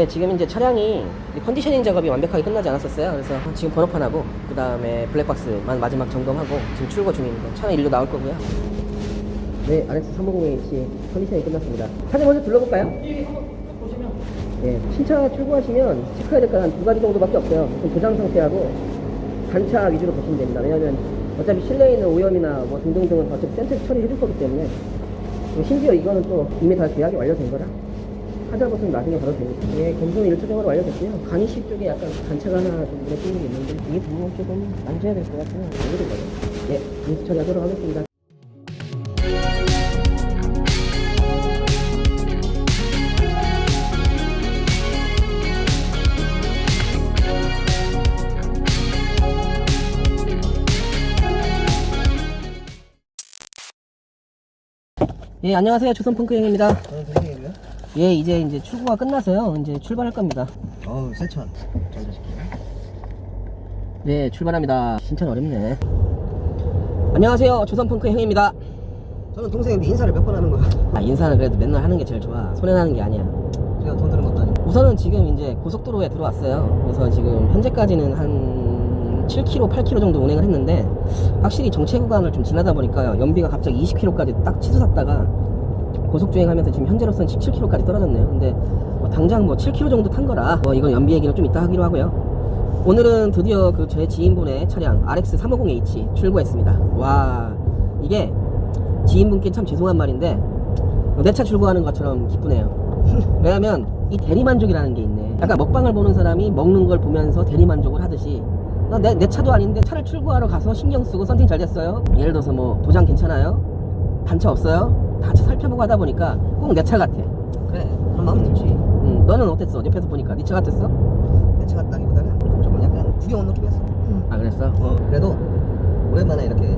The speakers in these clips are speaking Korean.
네, 지금 이제 차량이 컨디셔닝 작업이 완벽하게 끝나지 않았었어요. 그래서 지금 번호판하고 그 다음에 블랙박스만 마지막 점검하고 지금 출고 중입니다. 차는 일로 나올 거고요. 네, RX 350H 컨디셔닝 끝났습니다. 차량 먼저 둘러볼까요? 예, 한번 쭉 보시면 네, 신차 출고하시면 체크해야 될 건 한 두 가지 정도밖에 없어요. 도장 상태하고 단차 위주로 보시면 됩니다. 왜냐하면 어차피 실내에 있는 오염이나 뭐 등등등은 다 어차피 센트 처리해줄 거기 때문에 심지어 이거는 또 이미 다 계약이 완료된 거라 버튼 나중에 받아도 됩니다. 예, 검수는 일차적으로 완료됐고요. 간이식 쪽에 약간 단차가 하나 좀 눈에 띄는 게 있는데 이게 부분 조금 만져야 될 것 같아요. 오래된 거죠. 예, 인수 처리하도록 하겠습니다. 예, 안녕하세요. 조선펑크 형입니다. 저는 대생이고요. 예, 이제 이제 출고가 끝나서요. 이제 출발할 겁니다. 어우 세천. 네, 출발합니다. 진짜 어렵네. 안녕하세요. 조선펑크 형입니다. 저는 동생인데 인사를 몇 번 하는 거예요. 아, 인사는 그래도 맨날 하는 게 제일 좋아. 손해나는 게 아니야. 제가 돈 드는 것도 아니고. 우선은 지금 이제 고속도로에 들어왔어요. 그래서 지금 현재까지는 한 7km, 8km 정도 운행을 했는데 확실히 정체 구간을 좀 지나다 보니까요. 연비가 갑자기 20km까지 딱 치솟았다가 고속 주행하면서 지금 현재로서는 17km까지 떨어졌네요. 근데 뭐 당장 뭐 7km 정도 탄 거라 뭐 이건 연비 얘기는 좀 이따 하기로 하고요. 오늘은 드디어 그 제 지인분의 차량 RX 350H 출고했습니다. 와 이게 지인분께 참 죄송한 말인데 내 차 출고하는 것처럼 기쁘네요. 왜냐면 이 대리만족이라는 게 있네. 약간 먹방을 보는 사람이 먹는 걸 보면서 대리만족을 하듯이 나 내, 내 차도 아닌데 차를 출고하러 가서 신경 쓰고 썬팅 잘 됐어요. 예를 들어서 뭐 도장 괜찮아요? 단차 없어요? 다 살펴보고 하다 보니까 꼭 내 차 같아. 그래 그런 마음 들지. 음, 너는 어땠어? 옆에서 보니까 네 차 같았어? 내 차 같다기보다는 조금 약간 구경 온 느낌이었어. 아 그랬어? 어 그래도 오랜만에 이렇게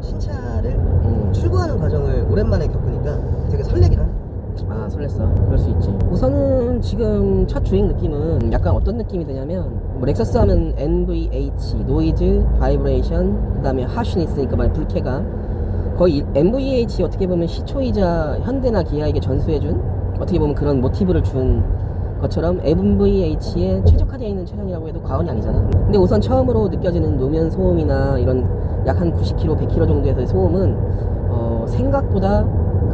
신차를 음. 출고하는 과정을 오랜만에 겪으니까 되게 설레긴 하네. 아 설렜어 그럴 수 있지 우선은 지금 첫 주행 느낌은 약간 어떤 느낌이 드냐면 뭐 렉서스 하면 NVH 노이즈 바이브레이션 그 다음에 하쉬는 있으니까 말 불쾌감 거의 이- NVH 어떻게 보면 시초이자 현대나 기아에게 전수해준 어떻게 보면 그런 모티브를 준 것처럼 MVH에 최적화되어 있는 차량이라고 해도 과언이 아니잖아. 근데 우선 처음으로 느껴지는 노면 소음이나 이런 약 한 90km, 100km 정도에서의 소음은 어, 생각보다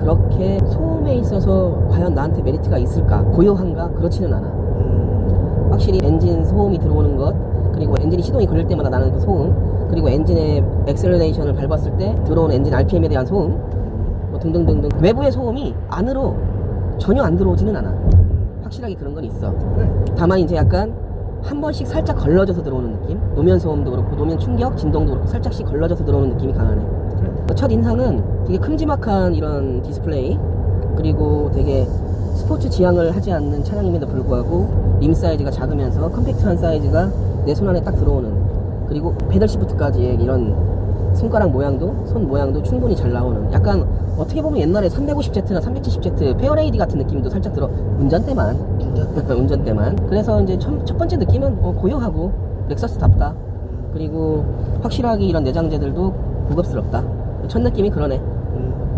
그렇게 소음에 있어서 과연 나한테 메리트가 있을까? 고요한가? 그렇지는 않아. 음, 확실히 엔진 소음이 들어오는 것 그리고 엔진이 시동이 걸릴 때마다 나는 그 소음 그리고 엔진의 엑셀레이션을 밟았을 때 들어오는 엔진 RPM에 대한 소음 뭐 등등등등. 외부의 소음이 안으로 전혀 안 들어오지는 않아. 확실하게 그런 건 있어. 그래. 다만 이제 약간 한 번씩 살짝 걸러져서 들어오는 느낌? 노면 소음도 그렇고 노면 충격 진동도 그렇고 살짝씩 걸러져서 들어오는 느낌이 강하네. 그래. 첫 인상은 되게 큼지막한 이런 디스플레이 그리고 되게 스포츠 지향을 하지 않는 차량임에도 불구하고 림 사이즈가 작으면서 컴팩트한 사이즈가 내 손 안에 딱 들어오는 그리고 페달 시프트까지의 이런 손가락 모양도 손 모양도 충분히 잘 나오는 약간 어떻게 보면 옛날에 350Z나 370Z 페어레이디 같은 느낌도 살짝 들어 운전대만. 운전. 운전대만. 그래서 이제 첫, 첫 번째 느낌은 어, 고요하고 렉서스답다. 그리고 확실하게 이런 내장재들도 고급스럽다. 첫 느낌이 그러네. 음,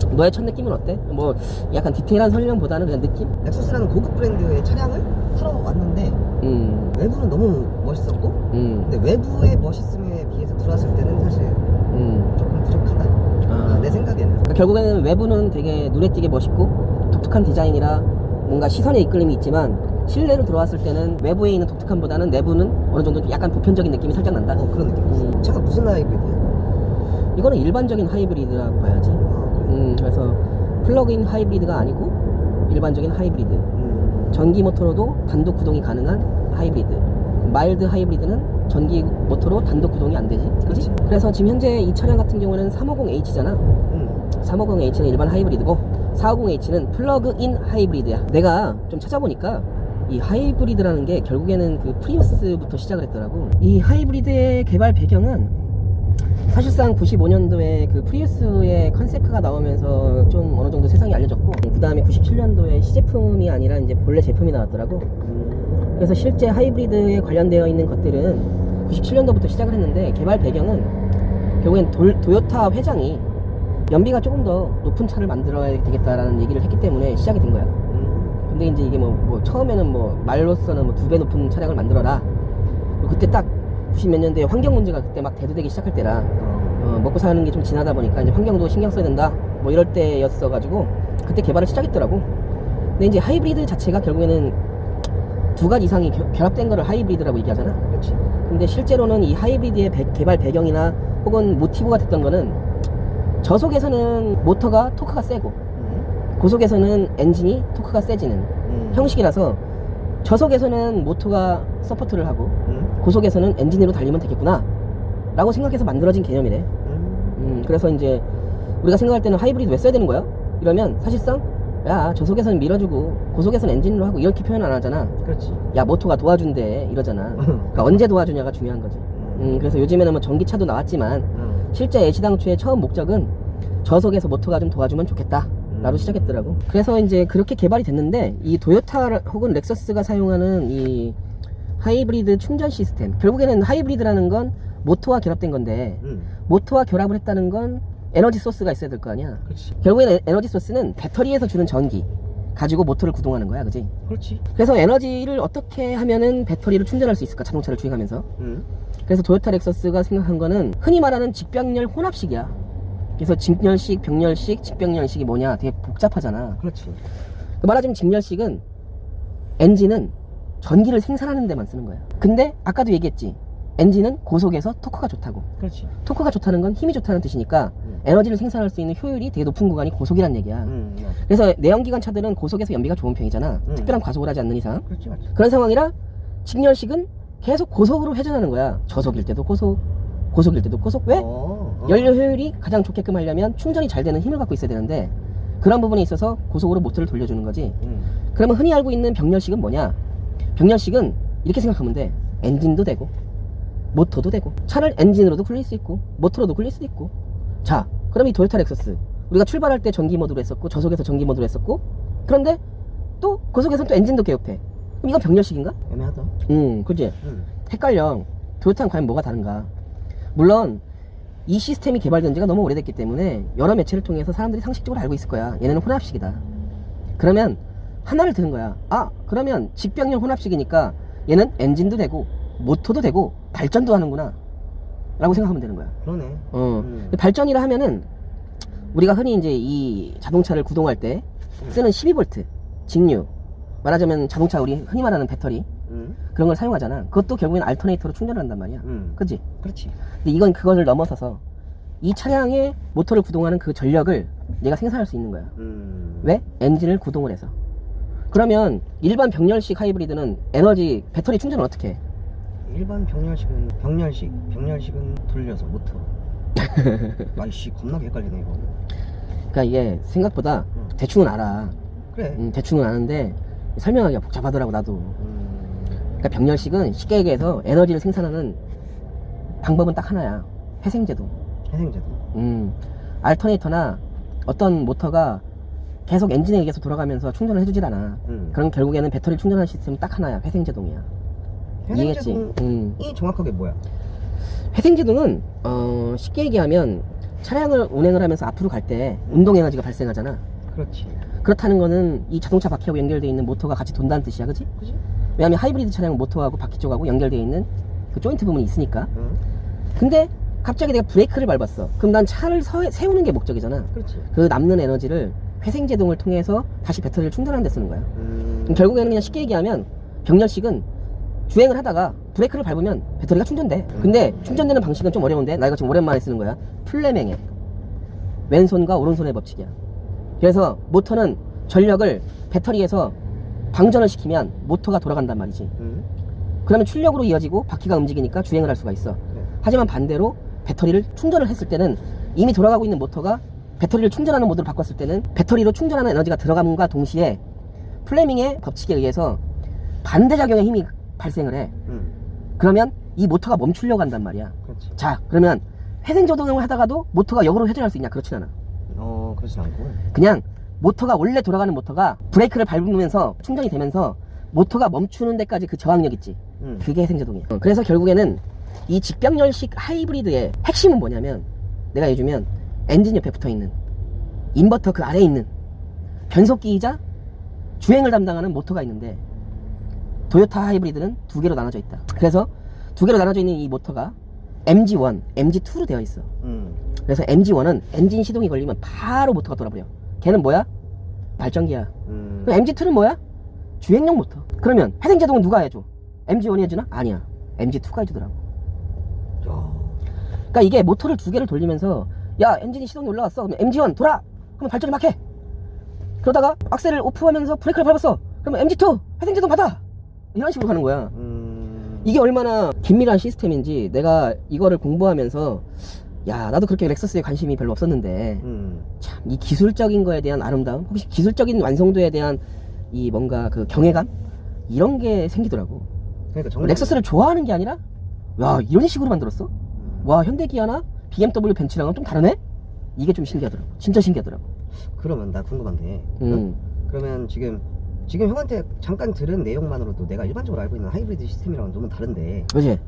너의 첫 느낌은 어때? 뭐 약간 디테일한 설명보다는 그냥 느낌? 렉서스라는 고급 브랜드의 차량을 타러 왔는데 음, 외부는 너무 멋있었고 음, 근데 외부의 멋있음에 비해서 들어왔을 때는 사실 음. 조금 부족하다. 아. 아, 내 생각에는. 그러니까 결국에는 외부는 되게 눈에 띄게 멋있고 독특한 디자인이라 뭔가 시선의 이끌림이 있지만 실내로 들어왔을 때는 외부에 있는 독특함보다는 내부는 어느 정도 좀 약간 보편적인 느낌이 살짝 난다 어 그런 느낌. 음. 차가 무슨 하이브리드야? 이거는 일반적인 하이브리드라고 봐야지 아. 음, 그래서 플러그인 하이브리드가 아니고 일반적인 하이브리드 음. 전기 모터로도 단독 구동이 가능한 하이브리드. 마일드 하이브리드는 전기 모터로 단독 구동이 안 되지. 그렇지. 그래서 지금 현재 이 차량 같은 경우는 350H잖아. 음. 350H는 일반 하이브리드고 450H는 플러그인 하이브리드야. 내가 좀 찾아보니까 이 하이브리드라는 게 결국에는 그 프리우스부터 시작을 했더라고. 이 하이브리드의 개발 배경은 사실상 95년도에 그 프리우스의 컨셉카가 나오면서 좀 어느 정도 세상에 알려졌고 그 다음에 97년도에 시제품이 아니라 이제 본래 제품이 나왔더라고. 음. 그래서 실제 하이브리드에 관련되어 있는 것들은 97년도부터 시작을 했는데 개발 배경은 결국엔 돌- 도요타 회장이 연비가 조금 더 높은 차를 만들어야 되겠다라는 얘기를 했기 때문에 시작이 된 거야. 음. 근데 이제 이게 뭐, 뭐 처음에는 뭐 말로서는 뭐 두 배 높은 차량을 만들어라. 그리고 그때 딱 90몇 년대에 환경 문제가 그때 막 대두되기 시작할 때라 어. 어, 먹고 사는 게 좀 지나다 보니까 이제 환경도 신경 써야 된다. 뭐 이럴 때였어 가지고 그때 개발을 시작했더라고. 근데 이제 하이브리드 자체가 결국에는 두 가지 이상이 겨- 결합된 거를 하이브리드라고 얘기하잖아. 그렇지. 근데 실제로는 이 하이브리드의 배- 개발 배경이나 혹은 모티브가 됐던 거는 저속에서는 모터가 토크가 세고 음. 고속에서는 엔진이 토크가 세지는 음. 형식이라서 저속에서는 모터가 서포트를 하고 음. 고속에서는 엔진으로 달리면 되겠구나 라고 생각해서 만들어진 개념이래 음. 음, 그래서 이제 우리가 생각할 때는 하이브리드 왜 써야 되는 거야? 이러면 사실상 야 저속에서는 밀어주고 고속에서는 엔진으로 하고 이렇게 표현 안 하잖아 그렇지. 야 모터가 도와준대 이러잖아 그러니까 언제 도와주냐가 중요한 거지 음, 그래서 요즘에는 뭐 전기차도 나왔지만 음. 실제 애시당초의 처음 목적은 저속에서 모터가 좀 도와주면 좋겠다 라로 음. 시작했더라고 그래서 이제 그렇게 개발이 됐는데 이 도요타 혹은 렉서스가 사용하는 이 하이브리드 충전 시스템 결국에는 하이브리드라는 건 모터와 결합된 건데 음. 모터와 결합을 했다는 건 에너지 소스가 있어야 될 거 아니야 그렇지. 결국에는 에- 에너지 소스는 배터리에서 주는 전기 가지고 모터를 구동하는 거야 그지 그렇지. 그래서 에너지를 어떻게 하면은 배터리를 충전할 수 있을까 자동차를 주행하면서 음. 그래서 도요타 렉서스가 생각한 거는 흔히 말하는 직병렬 혼합식이야. 그래서 직렬식, 병렬식, 직병렬식이 뭐냐 되게 복잡하잖아. 그렇지. 그 말하자면 직렬식은 엔진은 전기를 생산하는 데만 쓰는 거야. 근데 아까도 얘기했지. 엔진은 고속에서 토크가 좋다고. 그렇지. 토크가 좋다는 건 힘이 좋다는 뜻이니까 음. 에너지를 생산할 수 있는 효율이 되게 높은 구간이 고속이란 얘기야. 음. 그래서 내연기관 차들은 고속에서 연비가 좋은 편이잖아. 음. 특별한 과속을 하지 않는 이상. 그렇지. 맞지. 그런 상황이라 직렬식은 계속 고속으로 회전하는 거야. 저속일 때도 고속, 고속일 때도 고속. 왜? 어. 어. 연료 효율이 가장 좋게끔 하려면 충전이 잘 되는 힘을 갖고 있어야 되는데 그런 부분에 있어서 고속으로 모터를 돌려주는 거지. 음. 그러면 흔히 알고 있는 병렬식은 뭐냐? 병렬식은 이렇게 생각하면 돼. 엔진도 되고 모터도 되고 차를 엔진으로도 굴릴 수 있고 모터로도 굴릴 수도 있고 자 그럼 이 도요타 렉서스 우리가 출발할 때 전기 모드로 했었고 저속에서 전기 모드로 했었고 그런데 또 고속에서는 또 엔진도 개업해 그럼 이건 병렬식인가? 애매하다. 음 그지 음. 헷갈려. 도요타는 과연 뭐가 다른가? 물론 이 시스템이 개발된 지가 너무 오래됐기 때문에 여러 매체를 통해서 사람들이 상식적으로 알고 있을 거야. 얘네는 혼합식이다. 그러면 하나를 드는 거야. 아, 그러면 직병렬 혼합식이니까 얘는 엔진도 되고 모터도 되고 발전도 하는구나. 라고 생각하면 되는 거야. 그러네. 어. 음. 발전이라 하면은 우리가 흔히 이제 이 자동차를 구동할 때 쓰는 12V 직류 말하자면 자동차 우리 흔히 말하는 배터리 음. 그런 걸 사용하잖아. 그것도 결국엔 알터네이터로 충전을 한단 말이야. 음. 그지? 그렇지. 근데 이건 그거를 넘어서서 이 차량의 모터를 구동하는 그 전력을 내가 생산할 수 있는 거야. 음. 왜? 엔진을 구동을 해서. 그러면 일반 병렬식 하이브리드는 에너지 배터리 충전을 어떻게 해? 일반 병렬식은 병렬식, 병렬식은 돌려서 모터. 아이씨 겁나게 헷갈리네 이거. 그러니까 이게 생각보다 음. 대충은 알아. 그래. 음, 대충은 아는데 설명하기가 복잡하더라고 나도. 음. 그러니까 병렬식은 쉽게 얘기해서 에너지를 생산하는 방법은 딱 하나야. 회생제동. 해생제도. 음, 알터네이터나 어떤 모터가 계속 엔진에 의해서 돌아가면서 충전을 해주질 않아. 음. 그럼 결국에는 배터리 충전하는 시스템은 딱 하나야. 회생제동이야. 이해했지? 해생제동이 음. 정확하게 뭐야? 회생제동은 어, 쉽게 얘기하면 차량을 운행을 하면서 앞으로 갈 때 운동 에너지가 발생하잖아. 그렇지. 그렇다는 거는 이 자동차 바퀴하고 연결되어 있는 모터가 같이 돈다는 뜻이야, 그지? 그지? 왜냐하면 하이브리드 차량은 모터하고 바퀴 쪽하고 연결되어 있는 그 조인트 부분이 있으니까. 응. 근데 갑자기 내가 브레이크를 밟았어. 그럼 난 차를 서- 세우는 게 목적이잖아. 그렇지. 그 남는 에너지를 회생제동을 통해서 다시 배터리를 충전하는 데 쓰는 거야. 음. 결국에는 그냥 쉽게 얘기하면 병렬식은 주행을 하다가 브레이크를 밟으면 배터리가 충전돼. 근데 충전되는 방식은 좀 어려운데 나 이거 지금 오랜만에 쓰는 거야. 플레맹의 왼손과 오른손의 법칙이야. 그래서 모터는 전력을 배터리에서 방전을 시키면 모터가 돌아간단 말이지. 음. 그러면 출력으로 이어지고 바퀴가 움직이니까 주행을 할 수가 있어. 그래. 하지만 반대로 배터리를 충전을 했을 때는 이미 돌아가고 있는 모터가 배터리를 충전하는 모드로 바꿨을 때는 배터리로 충전하는 에너지가 들어감과 동시에 플레밍의 법칙에 의해서 반대작용의 힘이 발생을 해. 음. 그러면 이 모터가 멈추려고 한단 말이야. 그렇지. 자, 그러면 회생 조동을 하다가도 모터가 역으로 회전할 수 있냐? 그렇진 않아. 어, 그렇진 않고. 그냥 모터가 원래 돌아가는 모터가 브레이크를 밟으면서 충전이 되면서 모터가 멈추는 데까지 그 저항력 있지. 음. 그게 회생제동이야. 어, 그래서 결국에는 이 직병렬식 하이브리드의 핵심은 뭐냐면 내가 해 주면 엔진 옆에 붙어 있는 인버터 그 아래에 있는 변속기이자 주행을 담당하는 모터가 있는데 도요타 하이브리드는 두 개로 나눠져 있다. 그래서 두 개로 나눠져 있는 이 모터가 MG1, MG2로 되어 있어. 음. 그래서 MG1은 엔진 시동이 걸리면 바로 모터가 돌아버려. 걔는 뭐야? 발전기야. 음. 그럼 MG2는 뭐야? 주행용 모터. 그러면 해당 제동은 누가 해줘? MG1이 해주나? 아니야. MG2가 해주더라고. 야. 그러니까 이게 모터를 두 개를 돌리면서 야 엔진이 시동이 올라왔어. 그러면 MG1 돌아. 그러면 발전이 막 해. 그러다가 악셀을 오프하면서 브레이크를 밟았어. 그러면 MG2 해당 제동 받아. 이런 식으로 가는 거야. 음. 이게 얼마나 긴밀한 시스템인지 내가 이거를 공부하면서 야 나도 그렇게 렉서스에 관심이 별로 없었는데 음. 참이 기술적인 거에 대한 아름다움 혹시 기술적인 완성도에 대한 이 뭔가 그 경외감 이런 게 생기더라고 그러니까 정말 렉서스를 좋아하는 게 아니라 야 이런 식으로 만들었어 음. 와 현대 기아나 BMW 벤츠랑은 좀 다르네 이게 좀 신기하더라고 진짜 신기하더라고 그러면 나 궁금한데. 음 그러면 지금 지금 형한테 잠깐 들은 내용만으로도 내가 일반적으로 알고 있는 하이브리드 시스템이랑은 너무 다른데 그지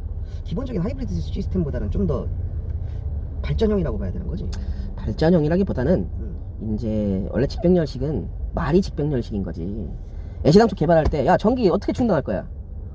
기본적인 하이브리드 시스템보다는 좀 더 발전형이라고 봐야 되는 거지. 발전형이라기보다는 음. 이제 원래 직병렬식은 말이 직병렬식인 거지 애시당초 개발할 때 야 전기 어떻게 충당할 거야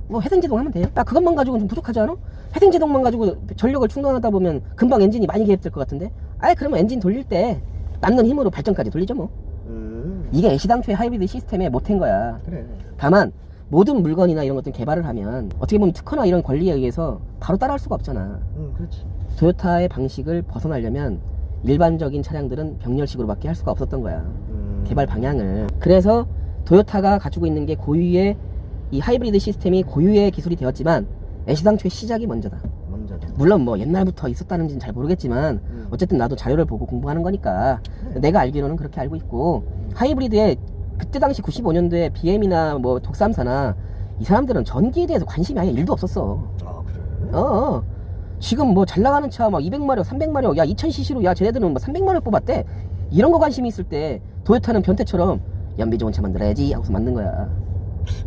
뭐 회생제동 하면 돼요 야 그것만 가지고는 좀 부족하지 않아? 회생 제동만 가지고 전력을 충당하다 보면 금방 엔진이 많이 개입될 것 같은데 아예 그러면 엔진 돌릴 때 남는 힘으로 발전까지 돌리죠 뭐 음. 이게 애시당초의 하이브리드 시스템의 못한 거야 그래. 다만 모든 물건이나 이런 것들 개발을 하면 어떻게 보면 특허나 이런 권리에 의해서 바로 따라할 수가 없잖아 음, 그렇지. 토요타의 방식을 벗어나려면 일반적인 차량들은 병렬식으로밖에 할 수가 없었던 거야 음. 개발 방향을 그래서 토요타가 가지고 있는 게 고유의 이 하이브리드 시스템이 고유의 기술이 되었지만 애시당초의 시작이 먼저다 먼저. 물론 뭐 옛날부터 있었다는지는 잘 모르겠지만 음. 어쨌든 나도 자료를 보고 공부하는 거니까 내가 알기로는 그렇게 알고 있고 하이브리드에 그때 당시 95년도에 BM이나 뭐 독삼사나 이 사람들은 전기에 대해서 관심이 아예 1도 없었어 아 그래. 어, 어. 지금 뭐 잘 나가는 차 막 200마력, 300마력, 야 2000cc로 야 쟤네들은 뭐 300마력 뽑았대. 이런 거 관심이 있을 때 도요타는 변태처럼 연비 좋은 차 만들어야지 하고서 만든 거야.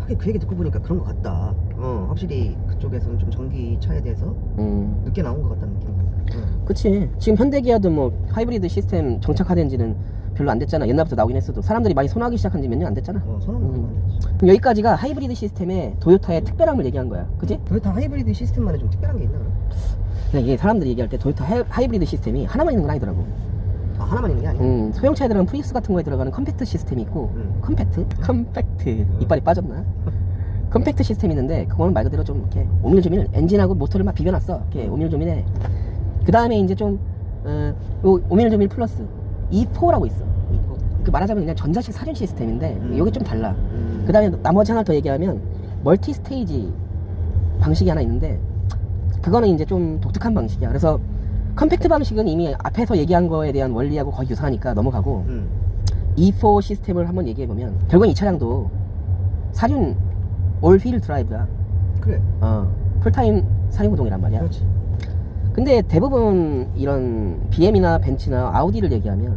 하긴 그 얘기 듣고 보니까 그런 것 같다. 어 확실히 그쪽에서는 좀 전기차에 대해서 음, 늦게 나온 것 같다는 느낌. 응. 그치. 지금 현대기아도 뭐 하이브리드 시스템 정착화된 지는 별로 안 됐잖아. 옛날부터 나오긴 했어도 사람들이 많이 선호하기 시작한 지 몇 년 안 됐잖아. 어 선호는 음. 음. 그럼 여기까지가 하이브리드 시스템의 도요타의 특별함을 얘기한 거야. 그지? 도요타 하이브리드 시스템만에 좀 특별한 게 있나 그럼? 근데 이게 사람들이 얘기할 때 도요타 하이, 하이브리드 시스템이 하나만 있는 건 아니더라고. 아 하나만 있는 게 아니야. 음, 소형차에 들어가는 프리우스 같은 거에 들어가는 컴팩트 시스템이 있고 음. 컴팩트? 컴팩트 이빨이 빠졌나? 컴팩트 시스템이 있는데 그거는 말 그대로 좀 이렇게 오밀조밀 엔진하고 모터를 막 비벼놨어 이렇게 오밀조밀해 그 다음에 이제 좀 어, 요 오밀조밀 플러스 E4라고 있어 이거. 그 말하자면 그냥 전자식 사륜 시스템인데 음. 요게 좀 달라 음. 그 다음에 나머지 하나 더 얘기하면 멀티 스테이지 방식이 하나 있는데 그거는 이제 좀 독특한 방식이야 그래서 컴팩트 방식은 이미 앞에서 얘기한 거에 대한 원리하고 거의 유사하니까 넘어가고 음. E4 시스템을 한번 얘기해 보면 결국은 이 차량도 사륜 올휠 드라이브야 그래. 어, 풀타임 사륜구동이란 말이야 그렇지. 근데 대부분 이런 BM이나 벤츠나 아우디를 얘기하면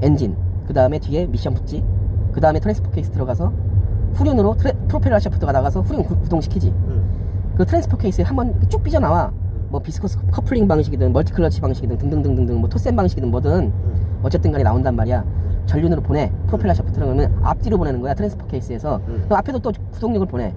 엔진 그 다음에 뒤에 미션 붙지 그 다음에 트랜스포 케이스 들어가서 후륜으로 트레, 프로펠러 샤프트가 나가서 후륜 구- 구동시키지 음. 그 트랜스포 케이스에 한번 쭉 삐져나와 뭐 비스커스 커플링 방식이든 멀티클러치 방식이든 등등등등등 뭐 토센 방식이든 뭐든 음. 어쨌든 간에 나온단 말이야 전륜으로 보내 프로펠러 샤프트를 그러면 앞뒤로 보내는 거야 트랜스포 케이스에서 음. 그럼 앞에도 또 구동력을 보내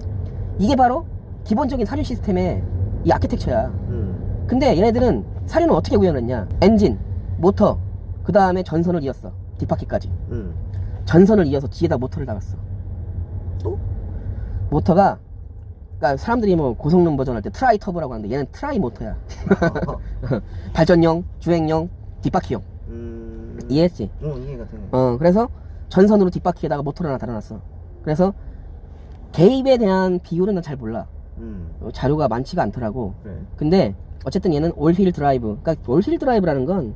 이게 바로 기본적인 사륜 시스템의 이 아키텍처야 음. 근데 얘네들은 사륜을 어떻게 구현했냐 엔진 모터 그 다음에 전선을 이었어 뒷바퀴까지 음. 전선을 이어서 뒤에다 모터를 달았어 또? 모터가 그러니까 사람들이 뭐 고성능 버전 할 때 트라이 터보라고 하는데 얘는 트라이 모터야 발전용 주행용 뒷바퀴용 음. 이해했지? 어 이해가 되네. 어 그래서 전선으로 뒷바퀴에다가 모터를 하나 달아놨어 그래서 개입에 대한 비율은 난 잘 몰라 음. 어, 자료가 많지가 않더라고 그래. 근데 어쨌든 얘는 올휠 드라이브 그러니까 올휠 드라이브라는 건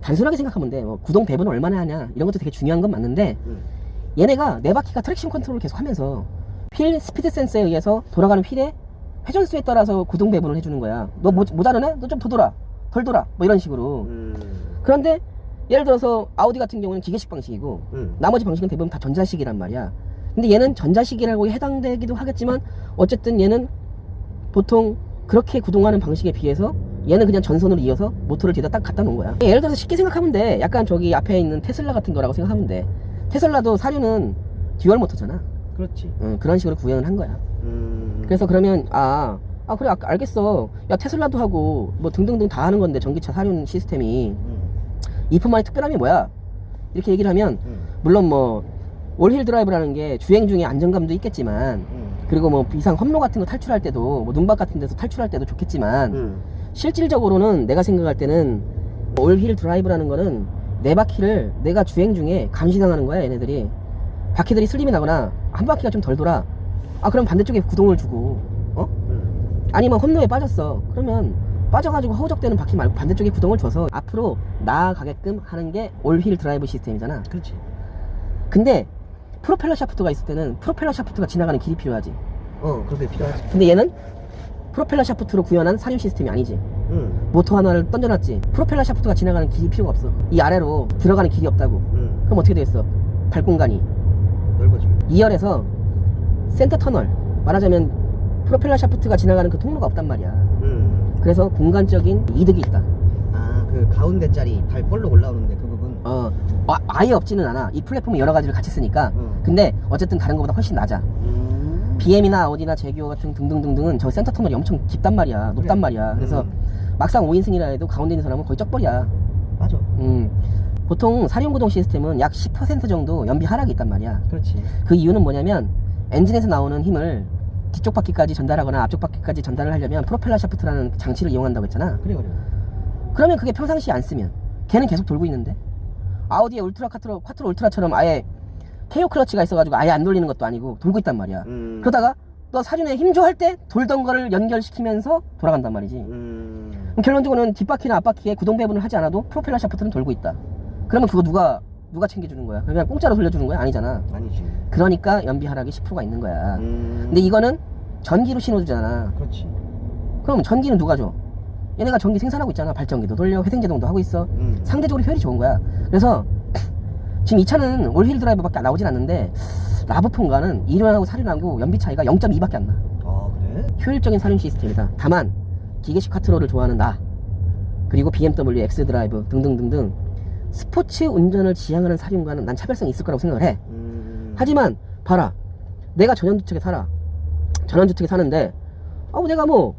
단순하게 생각하면 돼 뭐, 구동 배분을 얼마나 하냐 이런 것도 되게 중요한 건 맞는데 음. 얘네가 네 바퀴가 트랙션 컨트롤을 계속 하면서 휠 스피드 센서에 의해서 돌아가는 휠의 회전수에 따라서 구동 배분을 해주는 거야 너 모, 모자르네? 너 좀 더 돌아 덜 돌아 뭐 이런 식으로 음. 그런데 예를 들어서 아우디 같은 경우는 기계식 방식이고 음. 나머지 방식은 대부분 다 전자식이란 말이야. 근데 얘는 전자식이라고 해당되기도 하겠지만 어쨌든 얘는 보통 그렇게 구동하는 방식에 비해서 얘는 그냥 전선으로 이어서 모터를 뒤에다 딱 갖다 놓은 거야. 예를 들어서 쉽게 생각하면 돼. 약간 저기 앞에 있는 테슬라 같은 거라고 생각하면 돼. 테슬라도 사륜은 듀얼 모터잖아. 그렇지. 음, 그런 식으로 구현을 한 거야. 음. 그래서 그러면 아, 아 그래 아, 알겠어. 야 테슬라도 하고 뭐 등등등 다 하는 건데 전기차 사륜 시스템이 음. 이뿐만의 특별함이 뭐야? 이렇게 얘기를 하면 음. 물론 뭐 올힐 드라이브라는 게 주행 중에 안정감도 있겠지만 음. 그리고 뭐 이상 험로 같은 거 탈출할 때도 뭐 눈밭 같은 데서 탈출할 때도 좋겠지만 음. 실질적으로는 내가 생각할 때는 올힐 드라이브라는 거는 네 바퀴를 내가 주행 중에 감시당하는 거야 얘네들이 바퀴들이 슬림이 나거나 한 바퀴가 좀 덜 돌아 아 그럼 반대쪽에 구동을 주고 어? 음. 아니면 험로에 빠졌어 그러면 빠져가지고 허우적대는 바퀴 말고 반대쪽에 구동을 줘서 앞으로 나아가게끔 하는 게 올휠 드라이브 시스템이잖아 그렇지. 근데 프로펠러 샤프트가 있을 때는 프로펠러 샤프트가 지나가는 길이 필요하지 어, 그렇게 필요하지. 근데 얘는 프로펠러 샤프트로 구현한 사륜 시스템이 아니지 음. 모터 하나를 던져놨지 프로펠러 샤프트가 지나가는 길이 필요가 없어 이 아래로 들어가는 길이 없다고 음. 그럼 어떻게 되겠어 발 공간이 넓어지게. 2열에서 센터 터널 말하자면 프로펠러 샤프트가 지나가는 그 통로가 없단 말이야 음. 그래서 공간적인 이득이 있다 아, 그 가운데 짜리 발 볼록 올라오는데 그 부분. 어 아, 아예 없지는 않아 이 플랫폼은 여러 가지를 같이 쓰니까 음. 근데 어쨌든 다른 것보다 훨씬 낮아 음. BM이나 아우디나 제규어 같은 등등등등은 저 센터 터널이 엄청 깊단 말이야 높단 그래. 말이야 그래서 음. 막상 5인승이라 해도 가운데 있는 사람은 거의 쩍벌이야 맞아. 음, 보통 사륜 구동 시스템은 약 10% 정도 연비 하락이 있단 말이야. 그렇지. 그 이유는 뭐냐면 엔진에서 나오는 힘을 뒤쪽 바퀴까지 전달하거나 앞쪽 바퀴까지 전달을 하려면 프로펠러 샤프트라는 장치를 이용한다고 했잖아. 그래 그래. 그러면 그게 평상시에 안 쓰면 걔는 계속 돌고 있는데 아우디의 울트라 카트로, 콰트로 울트라처럼 아예 KO 클러치가 있어가지고 아예 안 돌리는 것도 아니고 돌고 있단 말이야. 음. 그러다가 너 사륜에 힘줘 할 때 돌던 거를 연결시키면서 돌아간단 말이지. 음. 그럼 결론적으로는 뒷바퀴나 앞바퀴에 구동 배분을 하지 않아도 프로펠러 샤프트는 돌고 있다. 그러면 그거 누가 누가 챙겨주는 거야? 그냥 공짜로 돌려주는 거야? 아니잖아. 아니지. 그러니까 연비 하락이 10%가 있는 거야. 음. 근데 이거는 전기로 신호주잖아. 그렇지. 그럼 전기는 누가 줘? 얘네가 전기 생산하고 있잖아. 발전기도 돌려, 회생제동도 하고 있어. 음. 상대적으로 효율이 좋은 거야. 그래서 지금 이 차는 올휠 드라이브밖에 안 나오진 않는데 라브폰과는 이륜하고 사륜하고 연비 차이가 0.2밖에 안 나. 아 그래? 효율적인 사륜 시스템이다. 다만 기계식 카트로를 좋아하는 나 그리고 BMW X 드라이브 등등등등 스포츠 운전을 지향하는 사륜과는 난 차별성이 있을 거라고 생각을 해. 음. 하지만 봐라, 내가 전원주택에 살아. 전원주택에 사는데 어 내가 뭐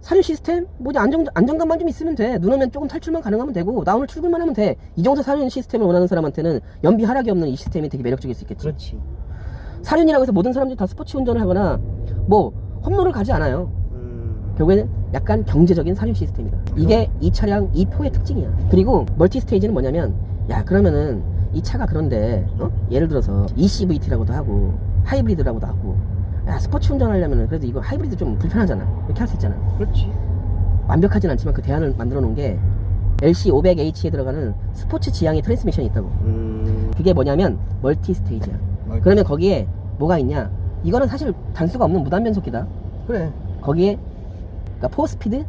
사륜 시스템 뭐지 안정 안정감만 좀 있으면 돼. 눈 오면 조금 탈출만 가능하면 되고 나 오늘 출근만 하면 돼. 이 정도 사륜 시스템을 원하는 사람한테는 연비 하락이 없는 이 시스템이 되게 매력적일 수 있겠지. 그렇지. 사륜이라고 해서 모든 사람들이 다 스포츠 운전을 하거나 뭐 험로를 가지 않아요. 음. 결국에는 약간 경제적인 사륜 시스템이다. 이게 이 차량 E4의 특징이야. 그리고 멀티 스테이지는 뭐냐면, 야, 그러면은 이 차가 그런데, 어? 예를 들어서 ECVT라고도 하고, 하이브리드라고도 하고, 야, 스포츠 운전하려면은 그래도 이거 하이브리드 좀 불편하잖아. 이렇게 할 수 있잖아. 그렇지. 완벽하진 않지만 그 대안을 만들어 놓은 게 LC500H에 들어가는 스포츠 지향의 트랜스미션이 있다고. 음. 그게 뭐냐면 멀티 스테이지야. 그러면 거기에 뭐가 있냐? 이거는 사실 단수가 없는 무단 변속기다. 그래. 거기에 그러니까 포스피드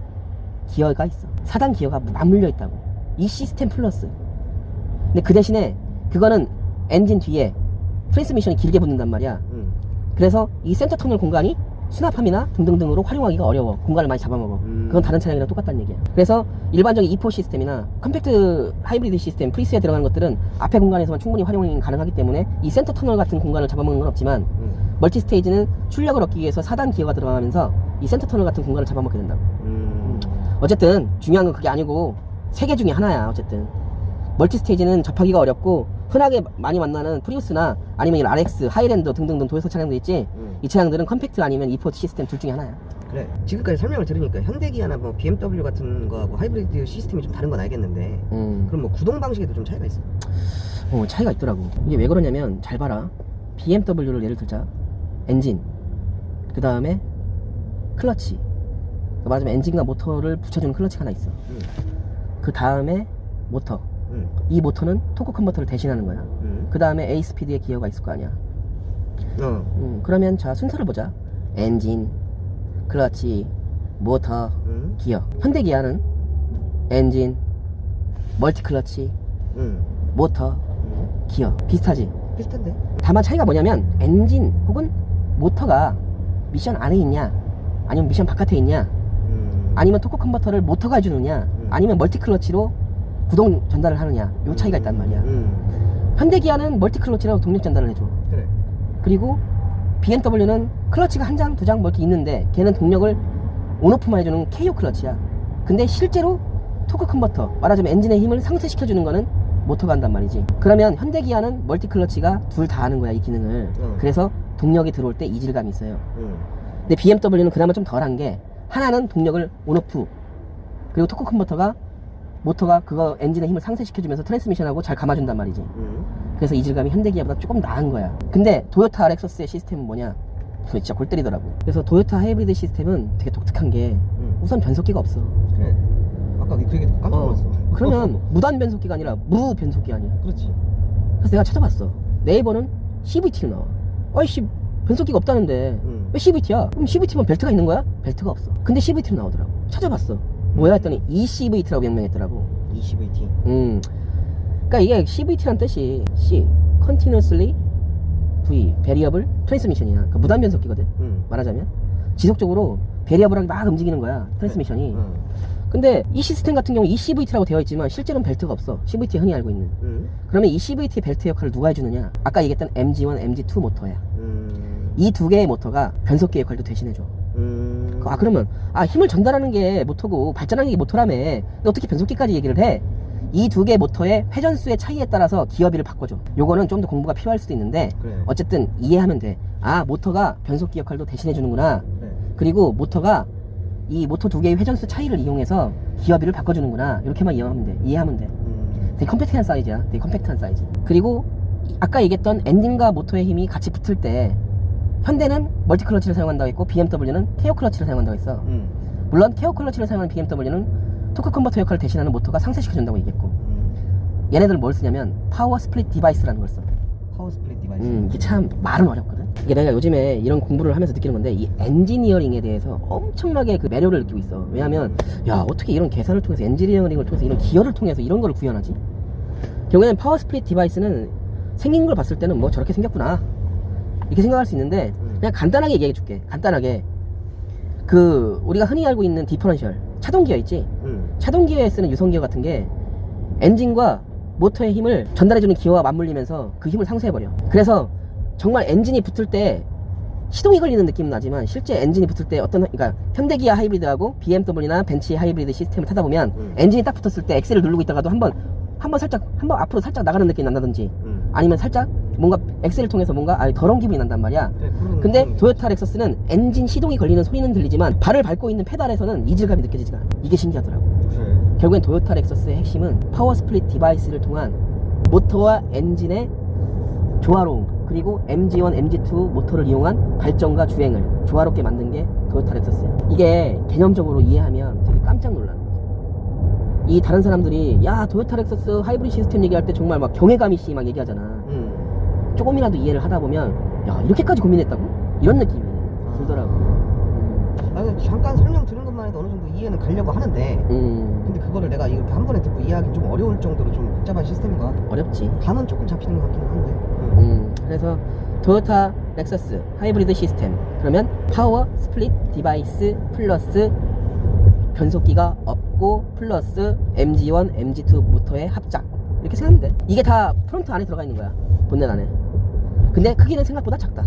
기어가 있어. 4단 기어가 맞물려 있다고. 이 시스템 플러스. 근데 그 대신에 그거는 엔진 뒤에 트랜스미션이 길게 붙는단 말이야. 음. 그래서 이 센터 터널 공간이 수납함이나 등등등으로 활용하기가 어려워. 공간을 많이 잡아먹어. 음. 그건 다른 차량이랑 똑같다는 얘기야. 그래서 일반적인 E4 시스템이나 컴팩트 하이브리드 시스템, 프리스에 들어가는 것들은 앞에 공간에서만 충분히 활용이 가능하기 때문에 이 센터 터널 같은 공간을 잡아먹는 건 없지만 음. 멀티 스테이지는 출력을 얻기 위해서 4단 기어가 들어가면서 이 센터 터널 같은 공간을 잡아먹게 된다고. 음. 어쨌든 중요한 건 그게 아니고 세 개 중에 하나야. 어쨌든 멀티 스테이지는 접하기가 어렵고 흔하게 많이 만나는 프리우스나 아니면 이 RX, 하이랜더 등등등 도요타 차량도 있지. 음. 이 차량들은 컴팩트 아니면 E4 시스템 둘 중에 하나야. 그래. 지금까지 설명을 들으니까 현대기아나 뭐 BMW 같은 거하고 하이브리드 시스템이 좀 다른 건 알겠는데 음. 그럼 뭐 구동 방식에도 좀 차이가 있어. 어, 차이가 있더라고. 이게 왜 그러냐면 잘 봐라. BMW를 예를 들자. 엔진. 그 다음에 클러치. 그러니까 말하자면 엔진과 모터를 붙여주는 클러치가 하나 있어. 음. 그 다음에 모터. 음. 이 모터는 토크 컨버터를 대신하는 거야. 음. 그 다음에 A 스피드의 기어가 있을 거 아니야. 어. 음, 그러면 자 순서를 보자. 엔진, 클러치, 모터, 음. 기어. 현대 기아는 엔진, 멀티 클러치, 음. 모터, 음. 기어. 비슷하지? 비슷한데. 다만 차이가 뭐냐면 엔진 혹은 모터가 미션 안에 있냐 아니면 미션 바깥에 있냐 음. 아니면 토크 컨버터를 모터가 해주느냐 음. 아니면 멀티 클러치로 구동 전달을 하느냐 요 차이가 있단 말이야 음. 현대 기아는 멀티 클러치라고 동력 전달을 해줘 그래. 그리고 BMW는 클러치가 한 장, 두장뭐 이렇게 있는데 걔는 동력을 온오프만 해주는 KO 클러치야. 근데 실제로 토크 컨버터, 말하자면 엔진의 힘을 상쇄시켜주는 거는 모터가 한단 말이지. 그러면 현대 기아는 멀티 클러치가 둘 다 하는 거야, 이 기능을. 응. 그래서 동력이 들어올 때 이질감이 있어요. 응. 근데 BMW는 그나마 좀 덜한 게 하나는 동력을 온오프 그리고 토크 컨버터가 모터가 그거 엔진의 힘을 상쇄시켜주면서 트랜스미션하고 잘 감아준단 말이지. 응. 그래서 이질감이 현대기아보다 조금 나은 거야. 근데 도요타 렉서스의 시스템은 뭐냐? 그거 진짜 골 때리더라고. 그래서 도요타 하이브리드 시스템은 되게 독특한 게 응. 우선 변속기가 없어. 그래. 아까 그 얘기 듣고 깜짝 어, 놀랐어. 그러면 무단 변속기가 아니라 무 변속기 아니야. 그렇지. 그래서 내가 찾아봤어. 네이버는 CVT로 나와. 어이씨 변속기가 없다는데 응. 왜 CVT야? 그럼 CVT면 벨트가 있는 거야? 벨트가 없어. 근데 CVT로 나오더라고. 찾아봤어. 뭐야 했더니 ECVT라고 명명했더라고. ECVT. 음. 그러니까 이게 CVT란 뜻이 C Continuously V Variable Transmission이야. 그러니까 무단 변속기거든. 응. 말하자면 지속적으로 베리어블하게 막 움직이는 거야. 트랜스미션이. 응. 근데 이 시스템 같은 경우 ECVT라고 되어 있지만 실제로는 벨트가 없어. CVT 흔히 알고 있는. 응. 그러면 이 CVT 벨트 역할을 누가 해주느냐? 아까 얘기했던 MG1, MG2 모터야. 응. 이두 개의 모터가 변속기 역할도 대신해줘. 응. 아 그러면 아 힘을 전달하는 게 모터고 발전하는 게 모터라며. 근데 어떻게 변속기까지 얘기를 해? 이 두 개 모터의 회전수의 차이에 따라서 기어비를 바꿔줘. 요거는 좀 더 공부가 필요할 수도 있는데 그래. 어쨌든 이해하면 돼아 모터가 변속기 역할도 대신해 주는구나. 그래. 그리고 모터가 이 모터 두 개의 회전수 차이를 이용해서 기어비를 바꿔주는구나. 이렇게만 이해하면 돼. 이해하면 돼. 응. 되게 컴팩트한 사이즈야. 되게 컴팩트한 사이즈. 그리고 이- 아까 얘기했던 엔진과 모터의 힘이 같이 붙을 때 현대는 멀티 클러치를 사용한다고 했고 BMW는 케어 클러치를 사용한다고 했어 응. 물론 케어 클러치를 사용하는 BMW는 토크 컨버터 역할을 대신하는 모터가 상쇄시켜 준다고 얘기했고 응. 얘네들 뭘 쓰냐면 파워 스플릿 디바이스라는 걸 써. 파워 스플릿 디바이스. 음, 이게 참 말은 어렵거든. 이게 내가 요즘에 이런 공부를 하면서 느끼는 건데 이 엔지니어링에 대해서 엄청나게 그 매료를 느끼고 있어. 왜냐하면 야 어떻게 이런 계산을 통해서 엔지니어링을 통해서 이런 기여를 통해서 이런 걸 구현하지? 결국에는 파워 스플릿 디바이스는 생긴 걸 봤을 때는 뭐 저렇게 생겼구나 이렇게 생각할 수 있는데 음. 그냥 간단하게 얘기해 줄게. 간단하게 그 우리가 흔히 알고 있는 디퍼런셜 차동 기어 있지? 응. 차동 기어에 쓰는 유성 기어 같은 게 엔진과 모터의 힘을 전달해주는 기어와 맞물리면서 그 힘을 상쇄해버려. 그래서 정말 엔진이 붙을 때 시동이 걸리는 느낌은 나지만 실제 엔진이 붙을 때 어떤 그러니까 현대기아 하이브리드하고 BMW나 벤츠 하이브리드 시스템을 타다 보면 음. 엔진이 딱 붙었을 때 엑셀을 누르고 있다가도 한번 한번 살짝 한 번 앞으로 살짝 나가는 느낌이 난다든지 응. 아니면 살짝 뭔가 엑셀을 통해서 뭔가 아니 더러운 기분이 난단 말이야. 그런 근데 도요타 렉서스는 엔진 시동이 걸리는 소리는 들리지만 발을 밟고 있는 페달에서는 이질감이 느껴지지가 않아. 이게 신기하더라고. 그래. 결국엔 도요타 렉서스의 핵심은 파워 스플릿 디바이스를 통한 모터와 엔진의 조화로움 그리고 MG1, MG2 모터를 이용한 발전과 주행을 조화롭게 만든 게 도요타 렉서스야. 이게 개념적으로 이해하면 되게 깜짝 거지. 이 다른 사람들이 야 도요타 렉서스 하이브리드 시스템 얘기할 때 정말 막 경외감이 씨 막 얘기하잖아. 음. 조금이라도 이해를 하다 보면 야 이렇게까지 고민했다고 이런 느낌이 아. 들더라고. 아. 음. 잠깐 설명 들은 것만 해도 어느 정도 이해는 가려고 하는데 음. 근데 그거를 내가 이렇게 한 번에 듣고 이해하기 좀 어려울 정도로 좀 복잡한 시스템인 것 같아 어렵지 감은 조금 잡히는 것 같기는 한데 음. 음. 그래서 도요타 렉서스 하이브리드 시스템 그러면 파워 스플릿 디바이스 플러스 변속기가 업 19 플러스 MG1, MG2 모터의 합작. 이렇게 생각하면 돼. 이게 다 프론트 안에 들어가 있는 거야. 본넷 안에. 근데 크기는 생각보다 작다.